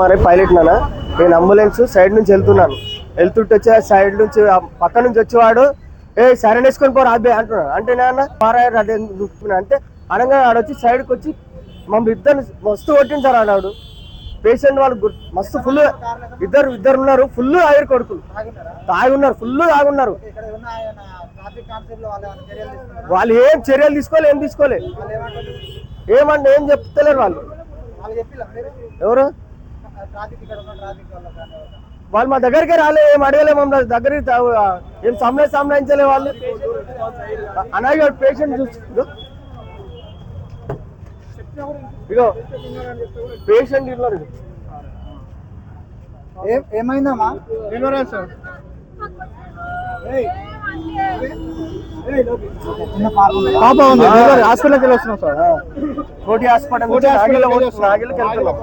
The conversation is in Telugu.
మరి పైలట్ నాన్న నేను అంబులెన్స్ సైడ్ నుంచి వెళ్తున్నాను. వెళ్తుంటే వచ్చే సైడ్ నుంచి పక్క నుంచి వచ్చేవాడు ఏ సరైన వేసుకొని పోరా అబ్బాయి అంటున్నాడు. అంటే నాన్న మారాయర్ అదే అంటే అనగా ఆడొచ్చి సైడ్కి వచ్చి మమ్మల్ని ఇద్దరు మస్తు కొట్టించారు సార్ ఆడాడు పేషెంట్ వాళ్ళు మస్తు ఫుల్ ఇద్దరు ఇద్దరు ఉన్నారు ఫుల్ ఆవిరి కొడుకులు. తాగున్నారు ఫుల్ తాగున్నారు. వాళ్ళు ఏం చర్యలు తీసుకోలే ఏం తీసుకోలే. ఏమంటే ఏం చెప్తలేరు వాళ్ళు. ఎవరు? వాళ్ళు మా దగ్గరికి రాలే ఏం అడగలే మమ్మల్ని. దగ్గరికి ఏం సమయ సంబంధించలే వాళ్ళు. అలాగే పేషెంట్ చూస్తు ఇగో పేషెంట్ ఉన్నారు ఏం ఏమైందమ్మా? చిన్న పాప ఉంది. పాప ఉంది. హాస్పిటల్కి వెళ్ళి వస్తున్నాం సార్ కోటి హాస్పిటల్ నాగిల్కి వెళ్తున్నాం.